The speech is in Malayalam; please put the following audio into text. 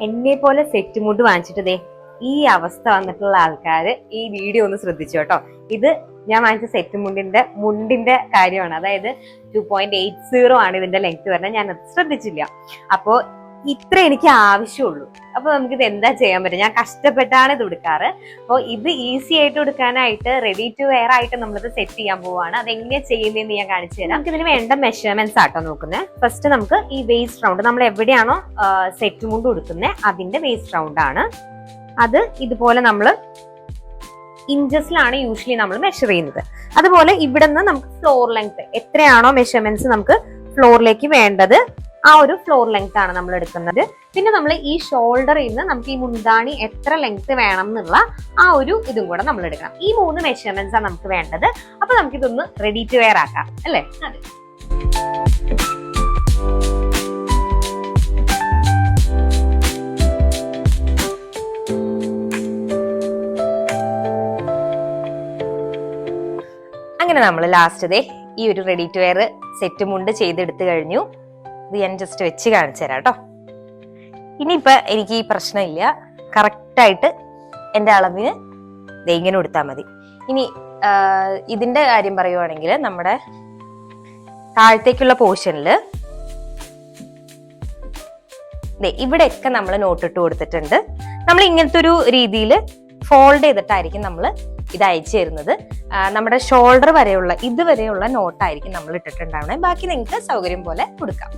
എന്നെ പോലെ സെറ്റ് മുണ്ട് ദേ ഈ അവസ്ഥ വന്നിട്ടുള്ള ആൾക്കാർ ഈ വീഡിയോ ഒന്ന് ശ്രദ്ധിച്ചു കേട്ടോ ഇത് ഞാൻ വാങ്ങിച്ച സെറ്റ് മുണ്ടിന്റെ മുണ്ടിന്റെ കാര്യമാണ്. അതായത് ടു പോയിന്റ് എയ്റ്റ് സീറോ ആണ് ഇതിന്റെ ലെങ്ത് വരുന്നത്. ഞാൻ ശ്രദ്ധിച്ചില്ല. അപ്പോ ഇത്ര എനിക്ക് ആവശ്യമുള്ളൂ. അപ്പൊ നമുക്ക് ഇത് എന്താ ചെയ്യാൻ പറ്റും ഞാൻ കഷ്ടപ്പെട്ടാണ് ഇത് എടുക്കാറ് അപ്പോൾ ഇത് ഈസി ആയിട്ട് എടുക്കാനായിട്ട് റെഡി ടു വെയർ ആയിട്ട് നമ്മളിത് സെറ്റ് ചെയ്യാൻ പോവാണ്. അത് എങ്ങനെയാ ചെയ്യുന്നതെന്ന് ഞാൻ കാണിച്ചു തരാം. നമുക്ക് ഇതിന് വേണ്ട മെഷർമെന്റ്സ് ആട്ടോ നോക്കുന്നത് ഫസ്റ്റ് നമുക്ക് ഈ വേസ്റ്റ് റൗണ്ട് നമ്മൾ എവിടെയാണോ സെറ്റ് മുണ്ട് കൊടുക്കുന്നത് അതിന്റെ വേസ്റ്റ് റൗണ്ട് ആണ്. അത് ഇതുപോലെ നമ്മൾ ഇഞ്ചസിലാണ് യൂഷ്വലി നമ്മൾ മെഷർ ചെയ്യുന്നത്. അതുപോലെ ഇവിടെ നിന്ന് നമുക്ക് ഫ്ലോർ ലെങ്ത് എത്രയാണോ മെഷർമെന്റ്സ് നമുക്ക് ഫ്ലോറിലേക്ക് വേണ്ടത് ആ ഒരു ഫ്ലോർ ലെങ്ത് ആണ് നമ്മൾ എടുക്കുന്നത്. പിന്നെ നമ്മൾ ഈ ഷോൾഡറിൽ നിന്ന് നമുക്ക് ഈ മുന്താണി എത്ര ലെങ്ത് വേണം എന്നുള്ള ആ ഒരു ഇതും കൂടെ നമ്മൾ എടുക്കണം. ഈ മൂന്ന് മെഷർമെന്റ്സ് ആണ് നമുക്ക് വേണ്ടത്. അപ്പൊ നമുക്ക് ഇതൊന്ന് റെഡി ടു വെയർ ആക്കാം അല്ലേ? അങ്ങനെ നമ്മൾ ലാസ്റ്റ് ഡേ ഈ ഒരു റെഡി ടു വെയർ സെറ്റ് മുണ്ട് ചെയ്തെടുത്തു കഴിഞ്ഞു. ഇത് ഞാൻ ജസ്റ്റ് വെച്ച് കാണിച്ചു തരാം കേട്ടോ ഇനിയിപ്പോ എനിക്ക് ഈ പ്രശ്നമില്ല. കറക്റ്റായിട്ട് എന്റെ അളവിന് ഇങ്ങനെ കൊടുത്താൽ മതി. ഇനി ഇതിന്റെ കാര്യം പറയുവാണെങ്കിൽ നമ്മുടെ താഴത്തേക്കുള്ള പോർഷനിൽ ഇവിടെയൊക്കെ നമ്മൾ നോട്ടിട്ട് കൊടുത്തിട്ടുണ്ട്. നമ്മൾ ഇങ്ങനത്തെ ഒരു രീതിയിൽ ഫോൾഡ് ചെയ്തിട്ടായിരിക്കും നമ്മൾ ഇത് അയച്ചു തരുന്നത്. നമ്മുടെ ഷോൾഡർ വരെയുള്ള ഇതുവരെയുള്ള നോട്ടായിരിക്കും നമ്മൾ ഇട്ടിട്ടുണ്ടാവണേ. ബാക്കി നിങ്ങൾക്ക് സൗകര്യം പോലെ കൊടുക്കാം.